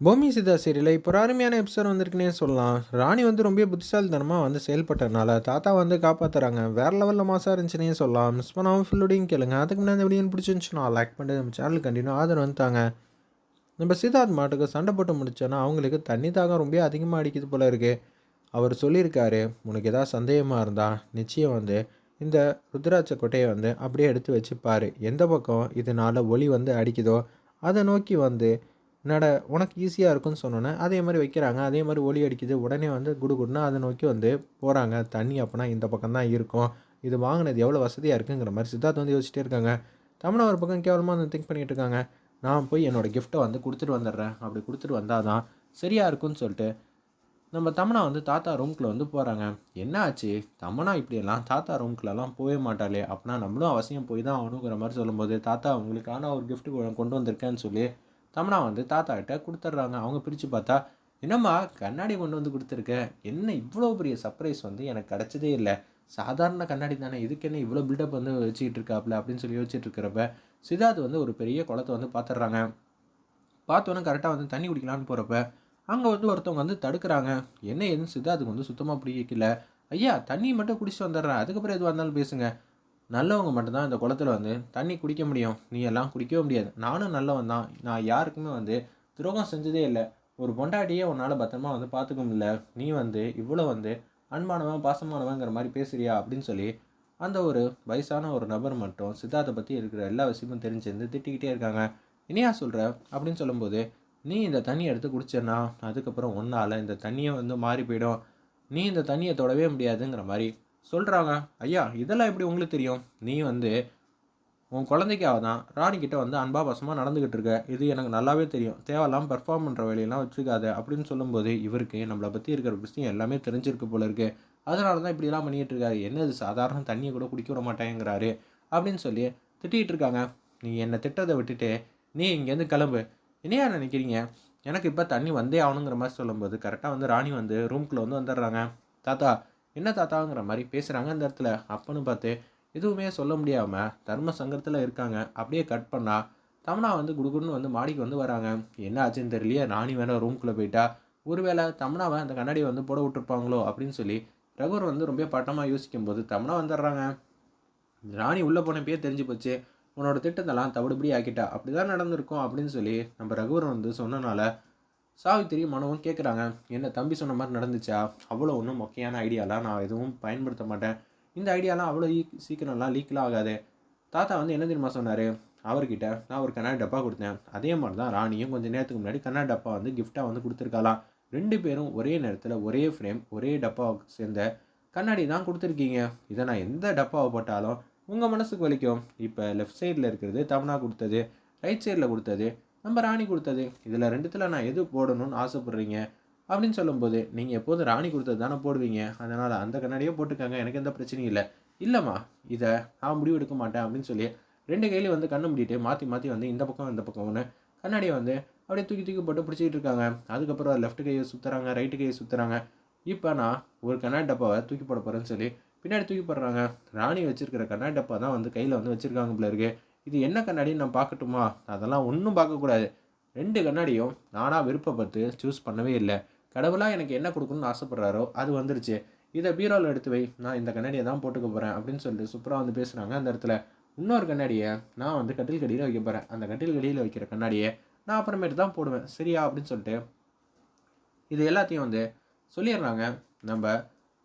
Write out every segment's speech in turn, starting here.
பூமி சிதா சீரியலில் இப்போ ஒரு அருமையான எபிசோட் வந்திருக்குன்னே சொல்லலாம். ராணி வந்து ரொம்ப புத்திசாலித்தனமாக வந்து செயல்பட்டனால தாத்தா வந்து காப்பாற்றுறாங்க வேறு லெவலில் மாசாக இருந்துச்சுன்னே சொல்லலாம். மிஸ் பண்ணாமல் ஃபுல்லோடையும் கேளுங்க. அதுக்கு முன்னாடி இந்த வீடியோ பிடிச்சிருந்துச்சுன்னா லைக் பண்ணிட்டு நம்ம சேனல் கண்டினியூ ஆதரவு வந்துட்டாங்க. நம்ம சித்தார்த் மாட்டுக்கு சண்டை போட்டு முடிச்சோன்னா அவங்களுக்கு தண்ணி தாகம் ரொம்ப அதிகமாக அடிக்குது போல இருக்குது அவர் சொல்லியிருக்காரு உனக்கு ஏதாவது சந்தேகமாக இருந்தால் நிச்சயம் வந்து இந்த ருத்ராட்ச கொட்டையை வந்து அப்படியே எடுத்து வச்சுப்பார். எந்த பக்கம் இதனால் ஒளி வந்து அடிக்குதோ அதை நோக்கி வந்து நட உனக்கு ஈஸியாக இருக்கும்னு சொன்னோன்னே அதே மாதிரி வைக்கிறாங்க. அதே மாதிரி ஒளி அடிக்குது. உடனே வந்து குடு அதை நோக்கி வந்து போகிறாங்க தண்ணி அப்போனா இந்த பக்கம் தான் இருக்கும். இது வாங்கினது எவ்வளோ வசதியாக இருக்குங்கிற மாதிரி சித்தார்த் வந்து யோசிச்சிட்டே இருக்காங்க. தமிழ் ஒரு பக்கம் கேவலமாக வந்து திங்க் பண்ணிகிட்டு இருக்காங்க. நான் போய் என்னோடய கிஃப்ட்டை வந்து கொடுத்துட்டு வந்துடுறேன். அப்படி கொடுத்துட்டு வந்தால் தான் சரியாக இருக்கும்னு சொல்லிட்டு நம்ம தமனா வந்து தாத்தா ரூம்குள்ளே வந்து போகிறாங்க என்ன ஆச்சு? தமனா இப்படியெல்லாம் தாத்தா ரூம்குள்ளெல்லாம் போகவே மாட்டாளே. அப்படின்னா நம்மளும் அவசியம் போய் தான் ஆகணுங்கிற மாதிரி சொல்லும்போது தாத்தா அவங்களுக்கான ஒரு கிஃப்ட்டு கொண்டு வந்திருக்கேன்னு சொல்லி தமனா வந்து தாத்தா கிட்ட கொடுத்துட்றாங்க. அவங்க பிரித்து பார்த்தா என்னம்மா கண்ணாடி கொண்டு வந்து கொடுத்துருக்க? என்ன இவ்வளோ பெரிய சர்ப்ரைஸ் வந்து எனக்கு கிடச்சதே இல்லை. சாதாரண கண்ணாடி தானே இதுக்கு என்ன இவ்வளோ பில்டப் வந்து வச்சுக்கிட்டு இருக்காப்ல? அப்படின்னு சொல்லி யோசிச்சுட்டு இருக்கிறப்ப சித்தார்த் வந்து ஒரு பெரிய குளத்தை வந்து பார்த்துட்றாங்க. பார்த்தோன்னே கரெக்டாக வந்து தண்ணி குடிக்கலான்னு போகிறப்ப அங்கே வந்து ஒருத்தவங்க வந்து தடுக்கிறாங்க. என்ன ஏதுன்னு சித்தார்த்துக்கு வந்து சுத்தமாக பிடிக்கல ஐயா தண்ணி மட்டும் குடிச்சிட்டு வந்துடுறேன். அதுக்கப்புறம் எதுவாக இருந்தாலும் பேசுங்க. நல்லவங்க மட்டும்தான் இந்த குளத்துல வந்து தண்ணி குடிக்க முடியும். நீ எல்லாம் குடிக்கவே முடியாது. நானும் நல்லவன் தான். நான் யாருக்குமே வந்து துரோகம் செஞ்சதே இல்லை. ஒரு பொண்டாட்டியே உன்னால் பத்திரமா வந்து பார்த்துக்க முடியல. நீ வந்து இவ்வளோ வந்து அன்பானவன் பாசமானவங்கிற மாதிரி பேசுறியா அப்படின்னு சொல்லி அந்த ஒரு வயசான ஒரு நபர் மட்டும் சித்தார்த்தை பற்றி இருக்கிற எல்லா விஷயமும் தெரிஞ்சிருந்து திட்டிக்கிட்டே இருக்காங்க. இனியா சொல்கிற அப்படின்னு சொல்லும்போது நீ இந்த தண்ணியை எடுத்து குடிச்சேன்னா அதுக்கப்புறம் ஒன்றால் இந்த தண்ணியை வந்து மாறி போயிடும். நீ இந்த தண்ணியை தொடவே முடியாதுங்கிற மாதிரி சொல்கிறாங்க ஐயா இதெல்லாம் எப்படி உங்களுக்கு தெரியும்? நீ வந்து உன் குழந்தைக்காக தான் ராணிக்கிட்ட வந்து அன்பா பாசமாக நடந்துக்கிட்டு இருக்க. இது எனக்கு நல்லாவே தெரியும். தேவையில்லாமல் பெர்ஃபார்ம் பண்ணுற வேலையெல்லாம் வச்சுக்காத. அப்படின்னு சொல்லும்போது இவருக்கு நம்மளை பற்றி இருக்கிற விஷயம் எல்லாமே தெரிஞ்சிருக்கு போல இருக்கு. அதனால தான் இப்படிலாம் பண்ணிகிட்டு இருக்காரு. என்ன இது சாதாரண தண்ணியை கூட குடிக்க விட மாட்டேங்கிறாரு அப்படின்னு சொல்லி திட்டிகிட்டு இருக்காங்க. நீ என்னை திட்டத்தை விட்டுட்டு நீ இங்கேருந்து கிளம்பு. என்னையா நினைக்கிறீங்க? எனக்கு இப்போ தண்ணி வந்தே ஆகணுங்கிற மாதிரி சொல்லும்போது கரெக்டாக வந்து ராணி வந்து ரூம்குள்ளே வந்து வந்துடுறாங்க. தாத்தா என்ன தாத்தாங்கிற மாதிரி பேசுகிறாங்க அந்த இடத்துல. அப்பன்னு பார்த்து எதுவுமே சொல்ல முடியாமல் தர்ம சங்கரத்தில் இருக்காங்க. அப்படியே கட் பண்ணால் தமனா வந்து குடுகுடுன்னு வந்து மாடிக்கு வந்து வராங்க. என்ன ஆச்சுன்னு தெரியலையே ராணி வேணா ரூம்குள்ளே போயிட்டா. ஒருவேளை தமனாவை அந்த கண்ணாடியை வந்து போட விட்டுருப்பாங்களோ அப்படின்னு சொல்லி ரகுவர் வந்து ரொம்ப பட்டமாக யோசிக்கும் போது தமனா வந்துடுறாங்க. ராணி உள்ளே போனப்பயே தெரிஞ்சு போச்சு. உன்னோட திட்டத்தெல்லாம் தவிடுபடி ஆக்கிட்டா. அப்படி தான் நடந்திருக்கும் அப்படின்னு சொல்லி நம்ம ரகுவர் வந்து சொன்னனால சாவித்திரி மனவும் கேட்குறாங்க என்ன தம்பி சொன்ன மாதிரி நடந்துச்சா? அவ்வளோ ஒன்றும் மொக்கையான ஐடியாலாம் நான் எதுவும் பயன்படுத்த மாட்டேன். இந்த ஐடியாலாம் அவ்வளோ லீக் சீக்கிரம்லாம் லீக்லாம் ஆகாது. தாத்தா வந்து என்ன தெரியுமா சொன்னார்? அவர்கிட்ட நான் ஒரு கண்ணாடி டப்பா கொடுத்தேன். அதே மாதிரி தான் ராணியும் கொஞ்சம் நேரத்துக்கு முன்னாடி கண்ணாடி டப்பா வந்து கிஃப்டாக வந்து கொடுத்துருக்காளாம். ரெண்டு பேரும் ஒரே நேரத்தில் ஒரே ஃப்ரேம் ஒரே டப்பா சேர்ந்த கண்ணாடி தான் கொடுத்துருக்கீங்க. இதை நான் எந்த டப்பாவை போட்டாலும் உங்கள் மனசுக்கு வலிக்கும். இப்போ லெஃப்ட் சைடில் இருக்கிறது தமனா கொடுத்தது ரைட் சைடில் கொடுத்தது நம்ம ராணி கொடுத்தது. இதில் ரெண்டுத்தில் நான் எது போடணும்னு ஆசைப்பட்றீங்க? அப்படின்னு சொல்லும்போது நீங்கள் எப்போதும் ராணி கொடுத்தது தானே போடுவீங்க? அதனால் அந்த கண்ணாடியே போட்டுக்காங்க எனக்கு எந்த பிரச்சனையும் இல்லை. இல்லைம்மா இதை நான் முடிவு எடுக்க மாட்டேன் அப்படின்னு சொல்லி ரெண்டு கையிலையும் வந்து கண்ணை மூடிட்டு மாற்றி மாற்றி வந்து இந்த பக்கம் இந்த ஒன்று கண்ணாடியை வந்து அப்படியே தூக்கி தூக்கி போட்டு பிடிச்சிக்கிட்டு இருக்காங்க. அதுக்கப்புறம் லெஃப்ட் கையை சுற்றுறாங்க ரைட்டு கையை சுற்றுறாங்க இப்போ நான் ஒரு கண்ணாடி டப்பாவை தூக்கி போட போகிறேன்னு சொல்லி பின்னாடி தூக்கி போடுறாங்க. ராணி வச்சிருக்கிற கண்ணாடி டப்பா தான் வந்து கையில் வந்து வச்சுருக்காங்க பிள்ளை இருக்குது இது என்ன கண்ணாடின்னு நான் பார்க்கட்டுமா? அதெல்லாம் ஒன்றும் பார்க்கக்கூடாது. ரெண்டு கண்ணாடியும் நானாக விருப்பப்பட்டு சூஸ் பண்ணவே இல்லை. கடவுளாக எனக்கு என்ன கொடுக்கணும்னு ஆசைப்பட்றாரோ அது வந்துருச்சு. இதை பீரோவில் எடுத்து வை. நான் இந்த கண்ணாடியை தான் போட்டுக்க போகிறேன் அப்படின்னு சொல்லிட்டு சூப்பராக வந்து பேசுகிறாங்க அந்த இடத்துல இன்னொரு கண்ணாடியை நான் வந்து கட்டில் கடியில் வைக்க போகிறேன் அந்த கட்டில் கடியில் வைக்கிற கண்ணாடியை நான் அப்புறமேட்டு தான் போடுவேன். சரியா? அப்படின்னு சொல்லிட்டு இது எல்லாத்தையும் வந்து சொல்லிடுறாங்க. நம்ம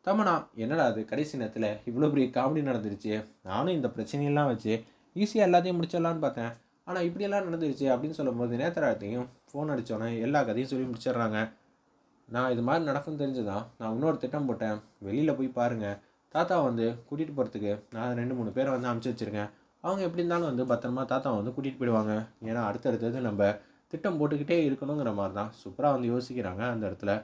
தமனா என்னடா அது கடைசி நேரத்தில் இவ்வளோ பெரிய காமெடி நடந்துருச்சு. நானும் இந்த பிரச்சனையெல்லாம் வச்சு ஈஸியாக எல்லாத்தையும் முடிச்சிடலான்னு பார்த்தேன். ஆனால் இப்படியெல்லாம் நடந்துருச்சு அப்படின்னு சொல்லும்போது நேத்தராத்தையும் ஃபோன் அடித்தோன்னே எல்லா கதையும் சொல்லி முடிச்சிடுறாங்க. நான் இது மாதிரி நடக்கும் தெரிஞ்சுதான் நான் இன்னொரு திட்டம் போட்டேன். வெளியில் போய் பாருங்கள் தாத்தா வந்து கூட்டிகிட்டு போகிறதுக்கு நான் ரெண்டு மூணு பேரை வந்து அனுப்பிச்சி வச்சுருக்கேன். அவங்க எப்படி இருந்தாலும் வந்து பத்திரமா தாத்தாவை வந்து கூட்டிகிட்டு போயிடுவாங்க. ஏன்னா அடுத்தடுத்தது நம்ம திட்டம் போட்டுக்கிட்டே இருக்கணுங்கிற மாதிரி தான். சூப்பராக வந்து யோசிக்கிறாங்க அந்த இடத்துல.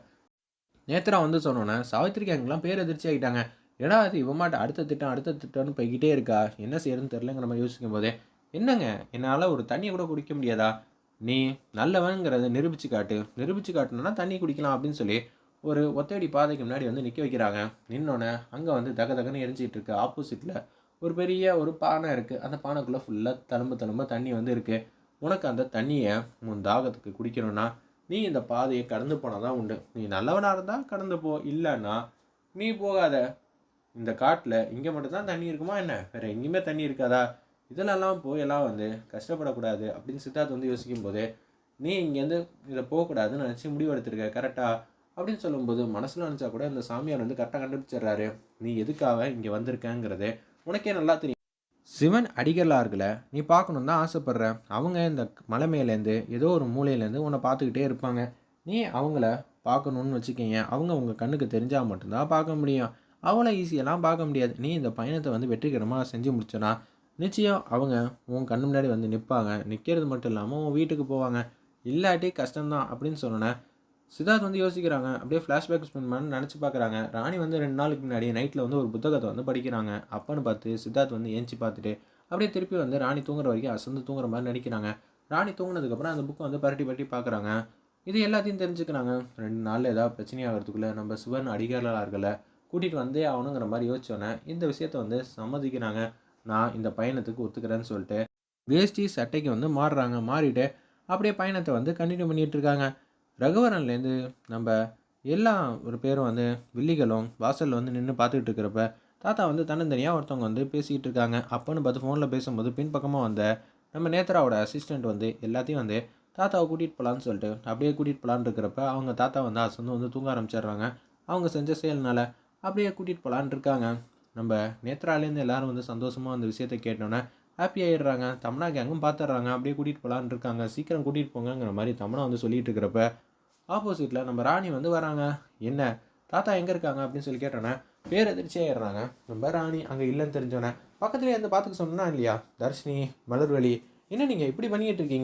நேத்ரா வந்து சொன்னோன்னே சாவித்திரிக்கு அங்கெல்லாம் பேர் எதிர்ச்சி ஆகிட்டாங்க ஏன்னா அது இவமாட்ட அடுத்த திட்டம் அடுத்த திட்டம்னு போய்கிட்டே இருக்கா? என்ன செய்யறதுன்னு தெரிலங்கிற மாதிரி யோசிக்கும் போதே. என்னங்க என்னால் ஒரு தண்ணியை கூட குடிக்க முடியாதா? நீ நல்லவனுங்கிறத நிரூபிச்சு காட்டு. நிரூபிச்சு காட்டணும்னா தண்ணி குடிக்கலாம் அப்படின்னு சொல்லி ஒரு ஒத்தடி பாதைக்கு முன்னாடி வந்து நிற்க வைக்கிறாங்க. நின்னோடனே அங்கே வந்து தக தகன்னு எரிஞ்சிட்டு இருக்கு. ஆப்போசிட்டில் ஒரு பெரிய ஒரு பானை இருக்குது அந்த பானைக்குள்ளே ஃபுல்லாக தழும்ப தழும்ப தண்ணி வந்து இருக்குது உனக்கு அந்த தண்ணியை உன் தாகத்துக்கு குடிக்கணும்னா நீ இந்த பாதையை கடந்து போனால் தான் உண்டு. நீ நல்லவனாக இருந்தால் கடந்து போ. இல்லைன்னா நீ போகாத. இந்த காட்டில் இங்கே மட்டும்தான் தண்ணி இருக்குமா என்ன? வேறு எங்கேயுமே தண்ணி இருக்காதா? இதிலெல்லாம் போய் எல்லாம் வந்து கஷ்டப்படக்கூடாது அப்படின்னு சித்தார்த் வந்து யோசிக்கும் போது நீ இங்கேருந்து இதை போகக்கூடாதுன்னு நினச்சி முடிவெடுத்திருக்க கரெக்டாக அப்படின்னு சொல்லும்போது மனசில் நினச்சா கூட இந்த சாமியார் வந்து கரெக்டாக கண்டுபிடிச்சிடுறாரு. நீ எதுக்காக இங்கே வந்திருக்கங்கிறது உனக்கே நல்லா தெரியும். சிவன் அடிகளார்களை நீ பார்க்கணுன்னு தான் ஆசைப்பட்ற. அவங்க இந்த மலை மேலேருந்து ஏதோ ஒரு மூலையிலேருந்து உன்னை பார்த்துக்கிட்டே இருப்பாங்க. நீ அவங்கள பார்க்கணுன்னு வச்சுக்கோங்க அவங்க உங்கள் கண்ணுக்கு தெரிஞ்சால் மட்டும்தான் பார்க்க முடியும். அவ்வளோ ஈஸியெல்லாம் பார்க்க முடியாது. நீ இந்த பயணத்தை வந்து வெற்றிகரமாக செஞ்சு முடிச்சனா நிச்சயம் அவங்க உன் கண்ணு முன்னாடி வந்து நிற்பாங்க நிற்கிறது மட்டும் இல்லாமல் உன் வீட்டுக்கு போவாங்க. இல்லாட்டி கஷ்டம்தான் அப்படின்னு சொன்னேன் சித்தார்த் வந்து யோசிக்கிறாங்க. அப்படியே ஃப்ளாஷ்பேக் ஸ்பெண்ட் பண்ணி நினச்சி பார்க்குறாங்க. ராணி வந்து ரெண்டு நாளுக்கு முன்னாடி நைட்டில் வந்து ஒரு புத்தகத்தை வந்து படிக்கிறாங்க. அப்பன்னு பார்த்து சித்தார்த் வந்து ஏஞ்சி பார்த்துட்டு அப்படியே திருப்பி வந்து ராணி தூங்குற வரைக்கும் அசந்து தூங்குற மாதிரி நடிக்கிறாங்க. ராணி தூங்குனதுக்கப்புறம் அந்த புக்கை வந்து பரட்டி பரட்டி பார்க்குறாங்க. இது எல்லாத்தையும் தெரிஞ்சுக்கிறாங்க. ரெண்டு நாளில் ஏதாவது பிரச்சனையாகிறதுக்குள்ளே நம்ம சிவன் அடிகாரர்களை கூட்டிகிட்டு வந்தே ஆகணுங்கிற மாதிரி யோசிச்சோன்னே இந்த விஷயத்த வந்து சம்மதிக்கிறாங்க. நான் இந்த பயணத்துக்கு ஒத்துக்கிறேன்னு சொல்லிட்டு வேஷ்டி சட்டைக்கு வந்து மாறுறாங்க. மாறிட்டு அப்படியே பயணத்தை வந்து கண்டினியூ பண்ணிகிட்டு இருக்காங்க. ரகுவரன்லேருந்து நம்ம எல்லா ஒரு பேரும் வந்து வில்லிகளும் வாசலில் வந்து நின்று பார்த்துக்கிட்டு இருக்கிறப்ப தாத்தா வந்து தன்னந்தனியாக ஒருத்தவங்க வந்து பேசிக்கிட்டு இருக்காங்க. அப்போன்னு பார்த்து ஃபோனில் பேசும்போது பின்பக்கமாக வந்த நம்ம நேத்ராவோட அசிஸ்டண்ட் வந்து எல்லாத்தையும் வந்து தாத்தாவை கூட்டிகிட்டு போகலான்னு சொல்லிட்டு அப்படியே கூட்டிகிட்டு போகலான்னு இருக்கிறப்ப அவங்க தாத்தா வந்து அசந்து வந்து தூங்க ஆரம்பிச்சிடுறாங்க. அவங்க செஞ்ச செயல்னால அப்படியே கூட்டிகிட்டு போகலான்னு இருக்காங்க. நம்ம நேத்ராலேருந்து எல்லாரும் வந்து சந்தோஷமாக அந்த விஷயத்தை கேட்டோன்னே ஹாப்பி ஆகிடுறாங்க தமனா கேங்கும் பார்த்துட்றாங்க அப்படியே கூட்டிகிட்டு போகலான்னு இருக்காங்க. சீக்கிரம் கூட்டிகிட்டு போங்கங்கிற மாதிரி தமனா வந்து சொல்லிட்டு இருக்கிறப்ப ஆப்போசிட்டில் நம்ம ராணி வந்து வராங்க. என்ன? தாத்தா எங்கே இருக்காங்க? அப்படின்னு சொல்லி கேட்டோன்னே பேர் எதிர்ச்சி ஆயிடுறாங்க. நம்ம ராணி அங்கே இல்லைன்னு தெரிஞ்சோன்னே பக்கத்துலேயே வந்து பார்த்துக்க சொன்னா இல்லையா? தர்ஷினி மலர்வழி என்ன நீங்கள் இப்படி பண்ணிக்கிட்டு இருக்கீங்க?